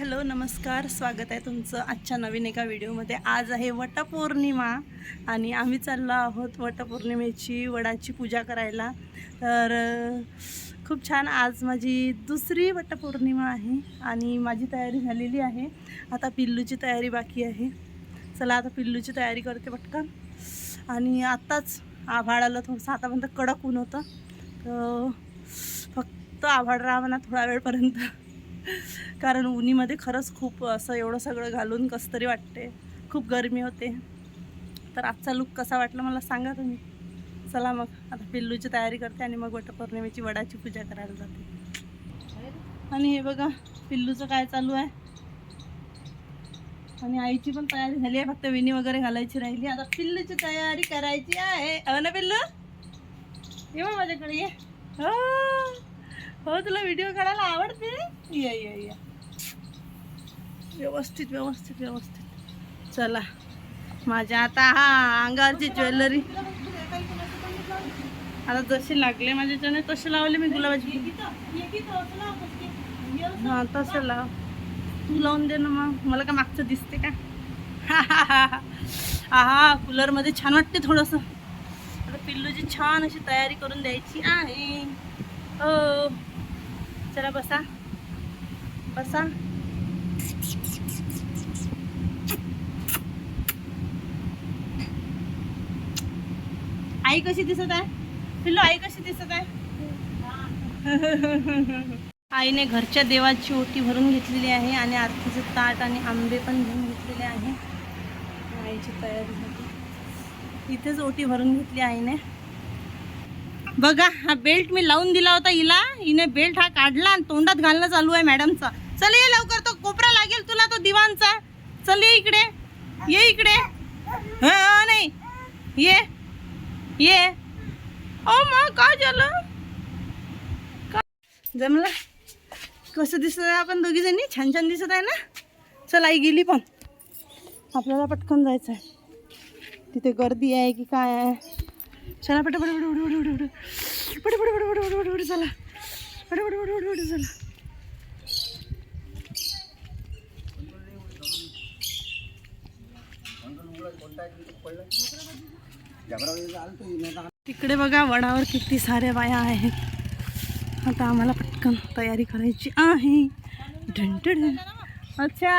Hello नमस्कार. स्वागत आहे तुमचं आजच्या नवीन एका व्हिडिओमध्ये. आज आहे वटपौर्णिमा आणि आम्ही चाललो आहोत वटपौर्णिमेची वडाची पूजा करायला. तर खूप छान. आज माझी दुसरी वटपौर्णिमा आहे आणि माझी तयारी झालेली आहे. आता पिल्लूची तयारी बाकी आहे. चला आता पिल्लूची तयारी करते पटकन. आणि आत्ताच आभाळ आलं थोडंसं आतापर्यंत कडक ऊन होतं. तर फक्त आभाळ राहा म्हणा थोड्या वेळपर्यंत. कारण उन्हीमध्ये खरंच खूप असं एवढं सगळं घालून कसं तरी वाटते. खूप गरमी होते. तर आजचा लुक कसा वाटला मला सांगा तुम्ही. चला मग आता पिल्लूची तयारी करते आणि मग वटपौर्णिमेची वडाची पूजा करायला जाते. आणि हे बघा पिल्लूचं काय चालू आहे. आणि आईची पण तयारी झाली आहे फक्त विणी वगैरे घालायची राहिली. आता पिल्लूची तयारी करायची आहे. हो ना पिल्लू? ये मग माझ्याकडे ये. हो हो तुला व्हिडिओ काढायला आवडते? या या या. व्यवस्थित व्यवस्थित व्यवस्थित. चला. माझ्या आता हा अंगावरची ज्वेलरी. आता जसे लागले माझ्याच्याने तसे लावले मी गुलाबाची हां तसं लाव. तू लावून दे ना मग. मला का मागचं दिसते का? हा कूलरमध्ये छान वाटते थोडंसं. आता पिल्लूची छान अशी तयारी करून द्यायची आहे. हो. चला बसा. बसा. आई कशी दिसत आहे? पिल्लू आई कशी दिसत आहे? आईने घरच्या देवाची ओटी भरून घेतलेली आहे आणि आरतीचं ताट आणि आंबे पण घेऊन घेतलेले आहे. आईची तयारी झाली इथेच ओटी भरून घेतली आईने. बघा हा बेल्ट मी लावून दिला होता हिला. हिने बेल्ट हा काढला आणि तोंडात घालणं चालू आहे मॅडमचा चल ये लवकर तो कोपरा लागेल तुला तो दिवाणचा. चल ये इकडे. ये इकडे. हा नाही. ये. ये. ओ मग काय झालं? का- जमलं? कसं दिसत आहे आपण दोघी जणी? छान छान दिसत आहे ना? चल आई गेली पण. आपल्याला पटकन जायचं आहे तिथे गर्दी आहे की काय आहे? चला पट पट पट उडू उड उड. पट पट पट पट चला. पट पट पट चला. तिकडे बघा वडावर किती साऱ्या बाया आहेत. आता आम्हाला पटकन तयारी करायची आहे. ढन अच्छा.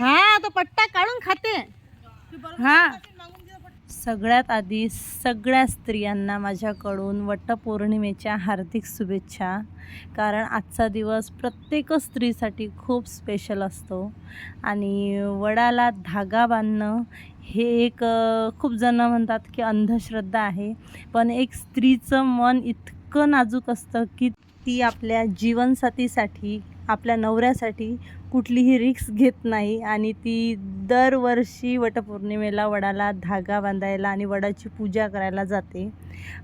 हा तो पट्टा काढून खाते. हा. सगळ्यात आधी सगळ्या स्त्रियांना माझ्याकडून वटपौर्णिमेच्या हार्दिक शुभेच्छा. कारण आजचा दिवस प्रत्येक स्त्रीसाठी खूप स्पेशल असतो. आणि वडाला धागा बांधणं हे एक खूप जणं म्हणतात की अंधश्रद्धा आहे. पण एक स्त्रीचं मन इतकं नाजूक असतं की ती आपल्या जीवनसाथीसाठी आपल्या नवऱ्यासाठी कुठलीही रिक्स घेत नाही आणि ती दरवर्षी वटपौर्णिमेला वडाला धागा बांधायला आणि वडाची पूजा करायला जाते.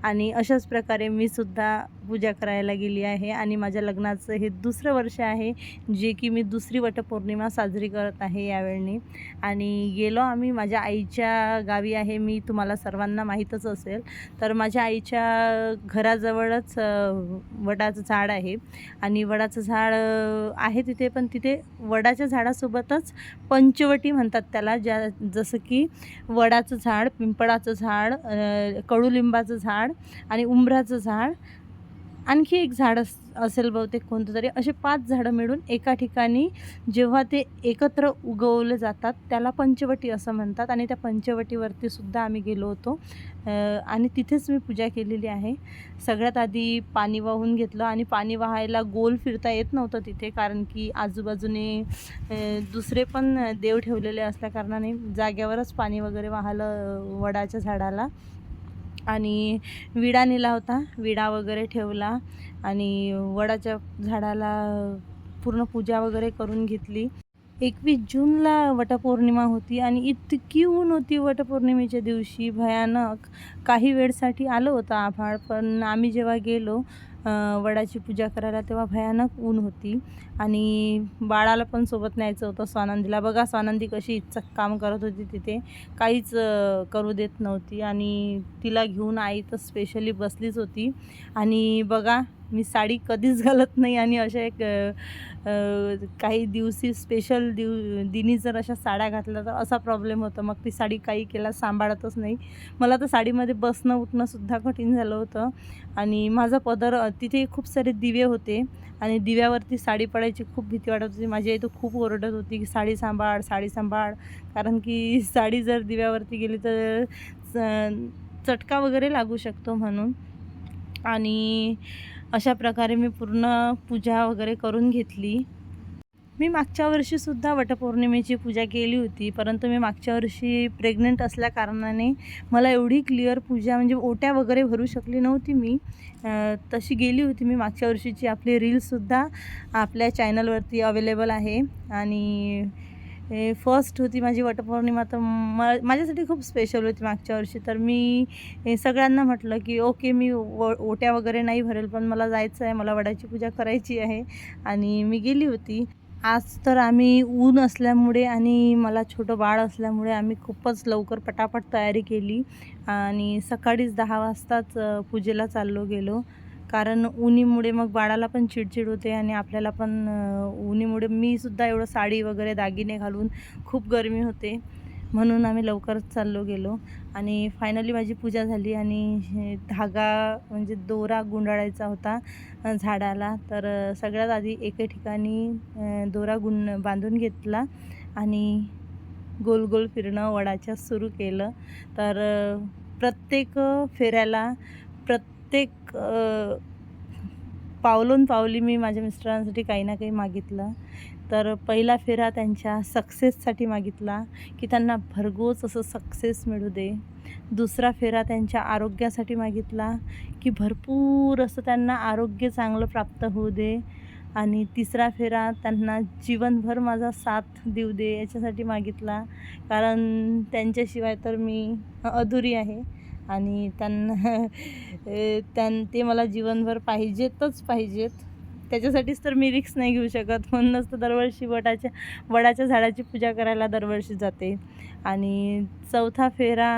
आणि अशाच प्रकारे मी सुद्धा पूजा करायला गेली आहे आणि माझ्या लग्नाचं हे दुसरं वर्ष आहे जे की मी दुसरी वटपौर्णिमा साजरी करत आहे यावेळी. आणि गेलो आम्ही माझ्या आईच्या गावी आहे मी तुम्हाला सर्वांना माहीतच असेल. तर माझ्या आईच्या घराजवळच वडाचं झाड आहे. आणि वडाचं झाड आहे तिथे पण तिथे वडाच्या झाडासोबतच पंचवटी म्हणतात त्याला ज्या जसं की वडाचं झाड पिंपळाचं झाड कडुलिंबाचं झाड आणि उंबराचं झाड. आणखी एक झाड अस असेल बहुतेक कोणतं तरी असे पाच झाडं मिळून एका ठिकाणी जेव्हा ते एकत्र उगवले जातात त्याला पंचवटी असं म्हणतात आणि त्या पंचवटीवरती सुद्धा आम्ही गेलो होतो. आणि तिथेच मी पूजा केलेली आहे. सगळ्यात आधी पाणी वाहून घेतलं आणि पाणी वाहायला गोल फिरता येत नव्हतं तिथे कारण की आजूबाजूने दुसरे पण देव ठेवलेले असल्याकारणाने जाग्यावरच पाणी वगैरे वाहलं वडाच्या झाडाला. आणि विडा नेला होता. विडा वगैरे ठेवला आणि वडाच्या झाडाला पूर्ण पूजा वगैरे करून घेतली. एकवीस जूनला वटपौर्णिमा होती आणि इतकी ऊन होती वटपौर्णिमेच्या दिवशी. भयानक. काही वेळसाठी आलं होतं आभाळ पण आम्ही जेव्हा गेलो वडाची पूजा करायला तेव्हा भयानक ऊन होती. आणि बाळाला पण सोबत न्यायचं होतं स्वानंदीला. बघा स्वानंदी कशी इच्छक काम करत होती तिथे. काहीच करू देत नव्हती आणि तिला घेऊन आई तर स्पेशली बसलीच होती. आणि बघा मी साडी कधीच घालत नाही आणि अशा एक काही दिवशी स्पेशल दिव दिनी जर अशा साड्या घातल्या तर असा प्रॉब्लेम होतो. मग ती साडी काही केला सांभाळतच नाही. मला तर साडीमध्ये बसणं उठणंसुद्धा कठीण झालं होतं. आणि माझा पदर तिथे खूप सारे दिवे होते. आणि दिव्यावरती साडी सांभाळायची खूप भीती वाटत होती. माझी आई तर खूप ओरडत होती की साडी सांभाळ साडी सांभाळ. कारण की साडी जर दिव्यावरती गेली तर च- चटका वगैरे लागू शकतो म्हणून. आणि अशा प्रकारे मी पूर्ण पूजा वगैरे करून घेतली. मी मागच्या वर्षीसुद्धा वटपौर्णिमेची पूजा केली होती परंतु मी मागच्या वर्षी प्रेग्नंट असल्या कारणाने मला एवढी क्लिअर पूजा म्हणजे ओट्या वगैरे भरू शकली नव्हती मी. तशी गेली होती मी मागच्या वर्षीची. आपली रील्ससुद्धा आपल्या चॅनलवरती अवेलेबल आहे. आणि फर्स्ट होती माझी वटपौर्णिमा तर म माझ्यासाठी खूप स्पेशल होती मागच्या वर्षी. तर मी सगळ्यांना म्हटलं की ओके मी व ओट्या वगैरे नाही भरेल पण मला जायचं आहे मला वडाची पूजा करायची आहे. आणि मी गेली होती. आज तर आम्ही ऊन असल्यामुळे आणि मला छोटं बाळ असल्यामुळे आम्ही खूपच लवकर पटापट तयारी केली. आणि सकाळीच दहा वाजताच पूजेला चाललो गेलो. कारण उन्हीमुळे मग बाळाला पण चिडचिड होते आणि आपल्याला पण अ, उन्हीमुळे मी सुद्धा एवढं साडी वगैरे दागिने घालून खूप गरमी होते. म्हणून आम्ही लवकरच चाललो गेलो. आणि फायनली माझी पूजा झाली आणि धागा म्हणजे दोरा गुंडाळायचा होता झाडाला. तर सगळ्यात आधी एके ठिकाणी दोरा गुंड बांधून घेतला आणि गोल गोल फिरणं वडाच्या सुरू केलं. तर प्रत्येक फेऱ्याला प्रत्येक पावलून पावलोन पावली मी माझ्या मिस्टरांसाठी काही ना काही मागितलं. तर पहिला फेरा त्यांच्या सक्सेससाठी मागितला की त्यांना भरघोस असं सक्सेस मिळू दे. दुसरा फेरा त्यांच्या आरोग्यासाठी मागितला की भरपूर असं त्यांना आरोग्य चांगलं प्राप्त होऊ दे. आणि तिसरा फेरा त्यांना जीवनभर माझा साथ देऊ दे याच्यासाठी मागितला. कारण त्यांच्याशिवाय तर मी अधुरी आहे. आणि त्यांना त्यां ते मला जीवनभर पाहिजेतच पाहिजेत. त्याच्यासाठीच तर मी रिक्स नाही घेऊ शकत. म्हणूनच तर दरवर्षी वडाच्या वडाच्या झाडाची पूजा करायला दरवर्षी जाते. आणि चौथा फेरा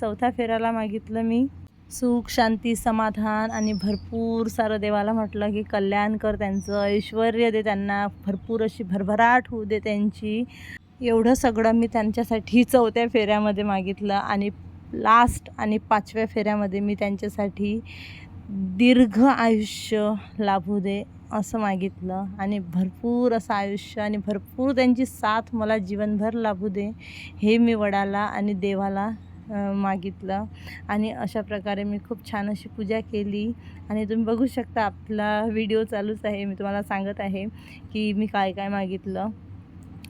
चौथ्या फेऱ्याला मागितलं मी. सुख शांती समाधान आणि भरपूर सारं देवाला म्हटलं की कल्याण कर त्यांचं ऐश्वर दे त्यांना भरपूर अशी भरभराट होऊ दे त्यांची. एवढं सगळं मी त्यांच्यासाठी चौथ्या फेऱ्यामध्ये मागितलं आणि लास्ट आणि पाचव्या फेऱ्यामध्ये मी त्यांच्यासाठी दीर्घ आयुष्य लाभू दे. असं मागितलं आणि भरपूर असं आयुष्य आणि भरपूर त्यांची साथ मला जीवनभर लाभू दे हे मी वडाला आणि देवाला मागितलं. आणि अशा प्रकारे मी खूप छान अशी पूजा केली. आणि तुम्ही बघू शकता आपला व्हिडिओ चालूच आहे. मी तुम्हाला सांगत आहे की मी काय काय मागितलं.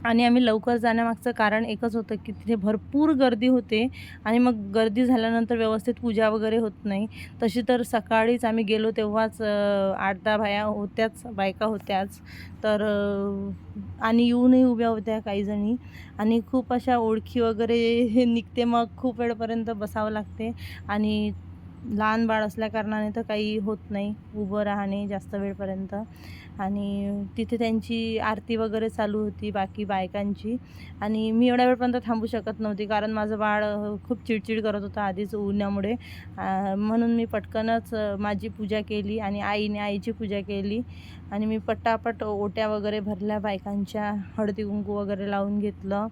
आणि आम्ही लवकर जाण्यामागचं कारण एकच होतं की तिथे भरपूर गर्दी होते आणि मग गर्दी झाल्यानंतर व्यवस्थित पूजा वगैरे होत नाही. तशी तर सकाळीच आम्ही गेलो तेव्हाच आठ दहा बाया होत्याच बायका होत्याच. तर आणि येऊनही उभ्या होत्या काही जणी आणि खूप अशा ओळखी वगैरे हे निघते मग खूप वेळपर्यंत बसावं लागते. आणि लहान बाळ असल्याकारणाने तर काही होत नाही उभं राहणे जास्त वेळपर्यंत. आणि तिथे त्यांची आरती वगैरे चालू होती बाकी बायकांची. आणि मी एवढ्या वेळपर्यंत थांबू शकत नव्हती कारण माझं बाळ खूप चिडचिड करत होतं आधीच उन्हामुळे म्हणून मी पटकनच माझी पूजा केली आणि आईने आईची पूजा केली. आणि मी पटापट ओट्या वगैरे भरल्या बायकांच्या हळदी कुंकू वगैरे लावून घेतलं.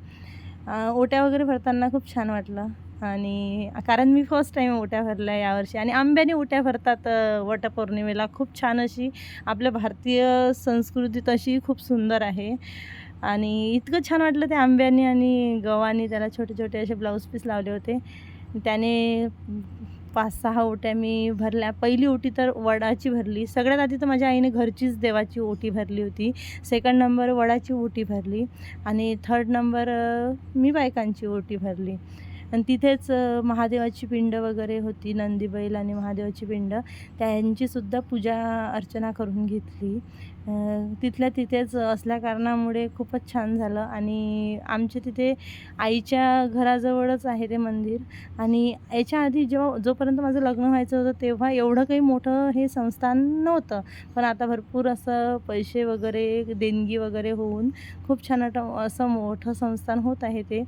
ओट्या वगैरे भरताना खूप छान वाटलं. आणि कारण मी फर्स्ट टाईम ओट्या भरल्या यावर्षी. आणि आंब्याने ओट्या भरतात वटपौर्णिमेला. खूप छान अशी आपल्या भारतीय संस्कृती तशी खूप सुंदर आहे. आणि इतकं छान वाटलं ते आंब्याने आणि गव्हाने. त्याला छोटे छोटे असे ब्लाऊज पीस लावले होते. त्याने पाच सहा ओट्या मी भरल्या. पहिली ओटी तर वडाची भरली. सगळ्यात आधी तर माझ्या आईने घरचीच देवाची ओटी भरली होती. सेकंड नंबर वडाची ओटी भरली. आणि थर्ड नंबर मी बायकांची ओटी भरली. आणि तिथेच महादेवाची पिंड वगैरे होती नंदीबैल आणि महादेवाची पिंड. त्यांचीसुद्धा पूजा अर्चना करून घेतली. तिथल्या तिथेच असल्याकारणामुळे खूपच छान झालं आणि आमच्या तिथे आईच्या घराजवळच आहे ते मंदिर. आणि याच्या आधी जेव्हा जोपर्यंत माझं लग्न व्हायचं होतं तेव्हा एवढं काही मोठं हे संस्थान नव्हतं. पण आता भरपूर असं पैसे वगैरे देणगी वगैरे होऊन खूप छान असं मोठं संस्थान होत आहे ते.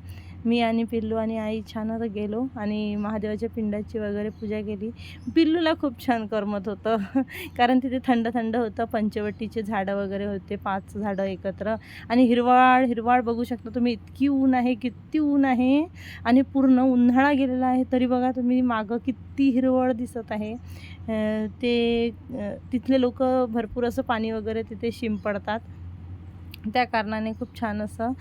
मी आणि पिल्लू आणि आई छान गेलो आणि महादेवाच्या पिंडाची वगैरे पूजा केली. पिल्लूला खूप छान करमत होतं. कारण तिथे थंड थंड होतं. पंचवटीचे झाडं वगैरे होते. पाच झाडं एकत्र. आणि हिरवाळ हिरवाळ बघू शकता तुम्ही. इतकी ऊन आहे किती ऊन आहे. आणि पूर्ण उन्हाळा गेलेला आहे. तरी बघा तुम्ही मागं किती हिरवळ दिसत आहे. ते तिथले लोक भरपूर असं पाणी वगैरे तिथे शिंपडतात. त्या कारणाने खूप छान असं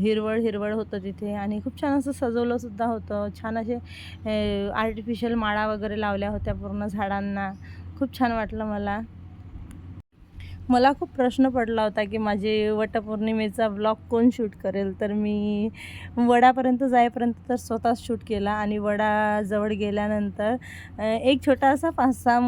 हिरवळ हिरवळ होतं तिथे आणि खूप छान असं सजवलंसुद्धा होतं. छान असे आर्टिफिशियल माळा वगैरे लावल्या होत्या पूर्ण झाडांना. खूप छान वाटलं मला. मला खूप प्रश्न पडला होता की माझे वटपौर्णिमेचा ब्लॉग कोण शूट करेल? तर मी वडापर्यंत जाईपर्यंत तर स्वतःच शूट केला आणि वडाजवळ गेल्यानंतर एक छोटासा पाच सहा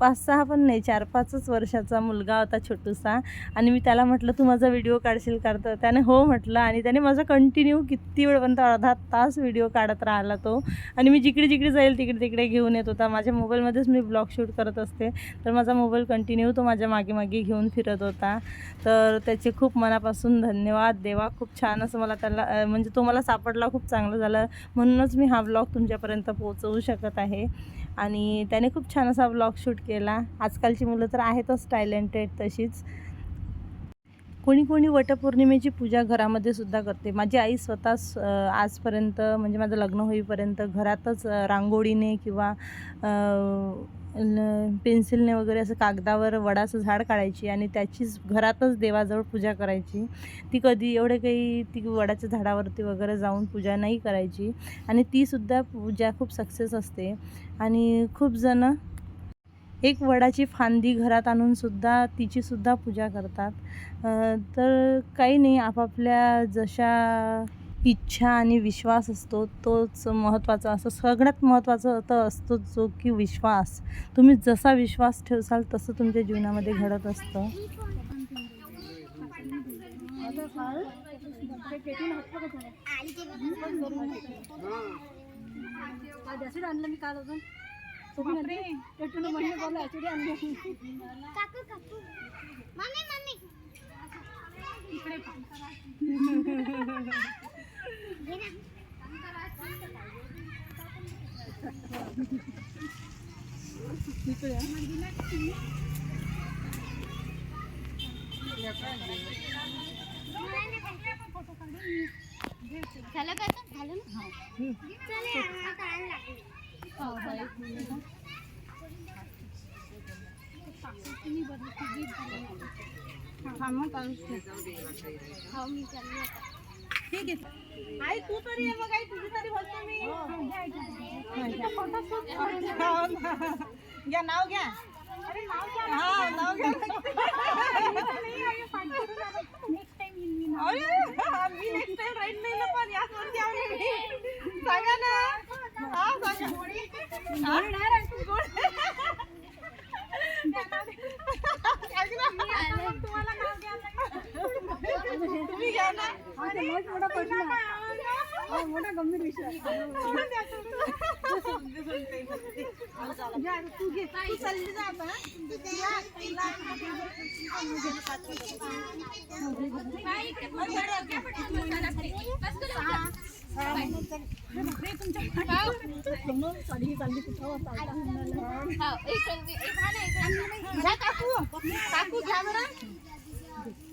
पाच सहा पण नाही चार पाचच वर्षाचा मुलगा होता छोटूसा आणि मी त्याला म्हटलं तू माझा व्हिडिओ काढशील का? तर त्याने हो म्हटलं आणि त्याने माझा कंटिन्यू किती वेळपर्यंत अर्धा तास व्हिडिओ काढत राहिला तो आणि मी जिकडे जिकडे जाईल तिकडे तिकडे घेऊन येत होता. माझ्या मोबाईलमध्येच मी ब्लॉग शूट करत असते. तर माझा मोबाईल कंटिन्यू तो माझ्या मागे मागे घेऊन फिरत होता. तर त्याचे खूप मनापासून धन्यवाद. देवा खूप छान असं मला त्याला म्हणजे तो मला सापडला खूप चांगलं झालं. म्हणूनच मी हा ब्लॉग तुमच्यापर्यंत पोहोचवू शकत आहे. आणि त्याने खूप छान असा ब्लॉग शूट केला. आजकालची मुलं तर आहेतच टॅलेंटेड तशीच. कोणी कोणी वटपौर्णिमेची पूजा घरामध्ये सुद्धा करते. माझी आई स्वतः आजपर्यंत म्हणजे माझं लग्न होईपर्यंत घरातच रांगोळीने किंवा पेन्सिलने वगैरे असं कागदावर वडाचं झाड काढायची आणि त्याचीच घरातच देवाजवळ पूजा करायची. ती कधी एवढे काही ती वडाच्या झाडावरती वगैरे जाऊन पूजा नाही करायची आणि तीसुद्धा पूजा खूप सक्सेस असते. आणि खूप जणं एक वडाची फांदी घरात आणूनसुद्धा तिचीसुद्धा पूजा करतात. तर काही नाही आपापल्या जशा इच्छा आणि विश्वास असतो तोच महत्त्वाचा असं सगळ्यात महत्त्वाचं तर असतो जो की विश्वास. तुम्ही जसा विश्वास ठेवसाल तसं तुमच्या जीवनामध्ये घडत असतं. आणलं मी काल अजून काकू काकू. Mummy mummy. इकडे झालं का? झालं ना? आता आण लागली हो. मी चालली आता ठीक आहे. आई तू तरी ये मग आई तुझी तरी बोलतो मी. हो ना. घ्या नाव घ्या. हा नाव घ्या. अरे, हा, मी नेक्स्ट टाइम राईट नाही ना पण वरती आले मी सांगा ना. हा सांगा. हा? गोड. सांग ना. तुम्ही घ्या ना. मोठा गंभीर विषय तू घे. तू चालली जा आता काकू. काकू घ्या बरं.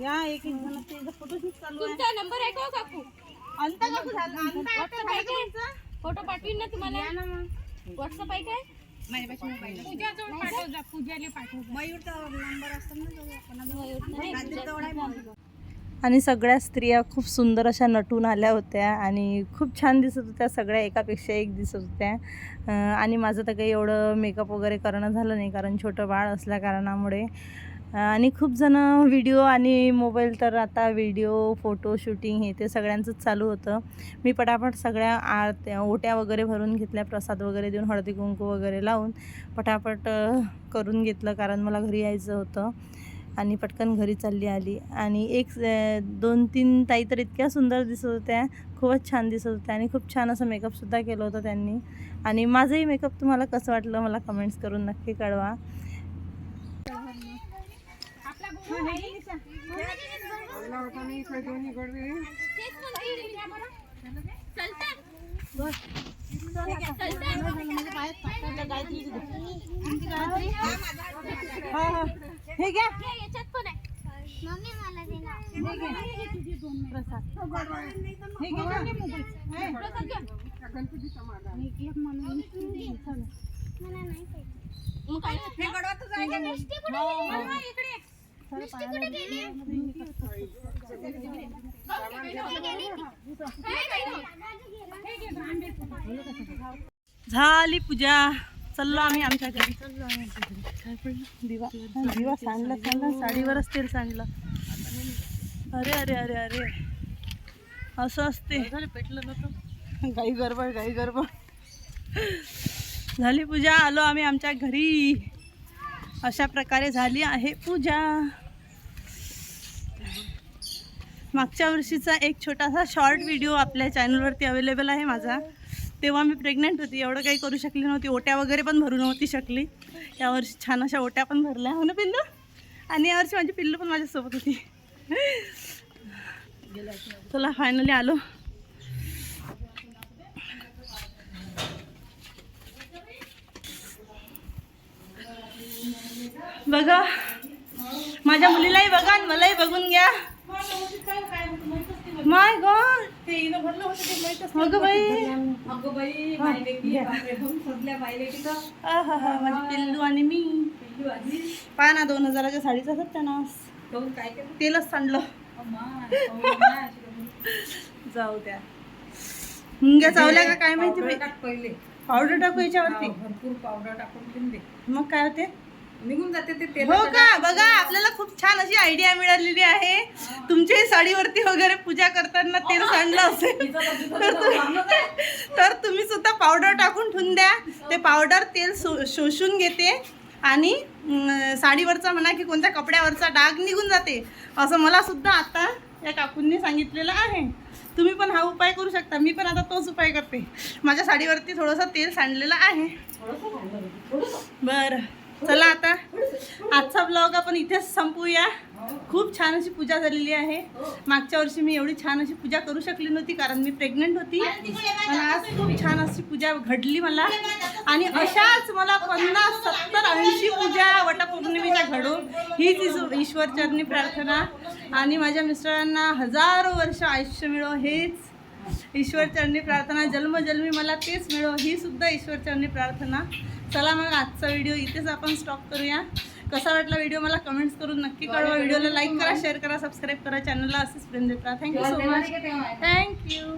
या एक एक जण ते फोटोशूट चालू आहे. तुमचा नंबर आहे का हो, काकू? अंता काकू झालं. अंता व्हॉट्सअप आहे काय फोटो पाठवीन ना तुम्हाला. व्हॉट्सअप आहे काय? आणि सगळ्या स्त्रिया खूप सुंदर अशा नटून आल्या होत्या आणि खूप छान दिसत होत्या सगळ्या एकापेक्षा एक दिसत होत्या. अं, आणि माझं तर काही एवढं मेकअप वगैरे करणं झालं नाही कारण छोटं बाळ असल्या कारणामुळे. आणि खूप जण व्हिडिओ आणि मोबाईल तर आता व्हिडिओ फोटो शूटिंग हे ते सगळ्यांचंच चालू होतं. मी पटापट सगळ्या आरत्या ओट्या वगैरे भरून घेतल्या प्रसाद वगैरे देऊन हळदी कुंकू वगैरे लावून पटापट करून घेतलं कारण मला घरी यायचं होतं आणि पटकन घरी चालली आली. आणि एक दोन तीन ताई तर इतक्या सुंदर दिसत होत्या खूपच छान दिसत होत्या आणि खूप छान असं मेकअपसुद्धा केलं होतं त्यांनी. आणि माझंही मेकअप तुम्हाला कसं वाटलं मला कमेंट्स करून नक्की कळवा. हा हा हे घ्या याच्यात पण आहे मम्मी मला दे ना झाली पूजा. चाललो आम्ही आमच्या घरी. दिवा दिवा सांडला सांडला साडीवरच तेल सांडलं. अरे अरे अरे अरे. असं असते. पेटलं नव्हतं गाई गरबड गाई गरबड झाली पूजा आलो आम्ही आमच्या घरी. अशा प्रकारे झाली आहे पूजा. मागच्या वर्षीचा एक छोटासा शॉर्ट व्हिडिओ आपल्या चॅनलवरती अवेलेबल आहे माझा. तेव्हा मी प्रेग्नंट होती एवढं काही करू शकली नव्हती ओट्या वगैरे पण भरू नव्हती शकली. यावर्षी छान अशा ओट्या पण भरल्या. हो ना पिल्लू? आणि यावर्षी माझी पिल्लू पण माझ्यासोबत होती. चला फायनली आलो. बघा. माझ्या मुलीलाही बघा आणि मलाही बघून घ्या. My god. अगं बाई. आहाहा, माझी पिल्लू आणि मी. पहा ना दोन हजाराच्या साडीचा सत्यानाश तेलच सांडलं. जाऊ द्या. मुंग्या चावल्या का? काय माहिती पहिले. पावडर टाकू याच्यावरती? भरपूर पावडर टाकून मग काय होते? निघून जाते ते तेल हो का? बघा आपल्याला खूप छान अशी आयडिया मिळालेली आहे. तुमच्याही साडीवरती वगैरे पूजा करताना तेल सांडलं असेल. तर तुम्ही- सुद्धा पावडर टाकून ठेवून द्या. ते पावडर तेल शोषून घेते. आणि साडीवरचा म्हणा की कोणत्या कपड्यावरचा डाग निघून जाते. असं मला सुद्धा आता या काकूंनी सांगितलेलं आहे. तुम्ही पण हा उपाय करू शकता. मी पण आता तोच उपाय करते. माझ्या साडीवरती थोडंसं तेल सांडलेलं आहे. बरं. चला आता. आजचा ब्लॉग आपण इथेच संपूया. खूप छान अशी पूजा झालेली आहे. मागच्या वर्षी मी एवढी छान अशी पूजा करू शकली नव्हती कारण मी प्रेग्नंट होती. आणि आज खूप छान अशी पूजा घडली मला. आणि अशाच मला पन्नास सत्तर ऐंशी पूजा वटपौर्णिमेच्या घडो हीच ईश्वरचरणी प्रार्थना. आणि माझ्या मिस्टरांना हजारो वर्ष आयुष्य मिळो हेच ईश्वरचरणी प्रार्थना. जन्मजन्मी मला तेच मिळो ही सुद्धा ईश्वरचरणी प्रार्थना. चला मग आजचा व्हिडिओ इथेच आपण स्टॉप करूया. कसा वाटला व्हिडिओ मला कमेंट्स करून नक्की कळवा. व्हिडिओला लाईक करा शेअर करा सबस्क्राईब करा. चॅनलला असेच प्रेम देत राहा थँक्यू सो मच थँक्यू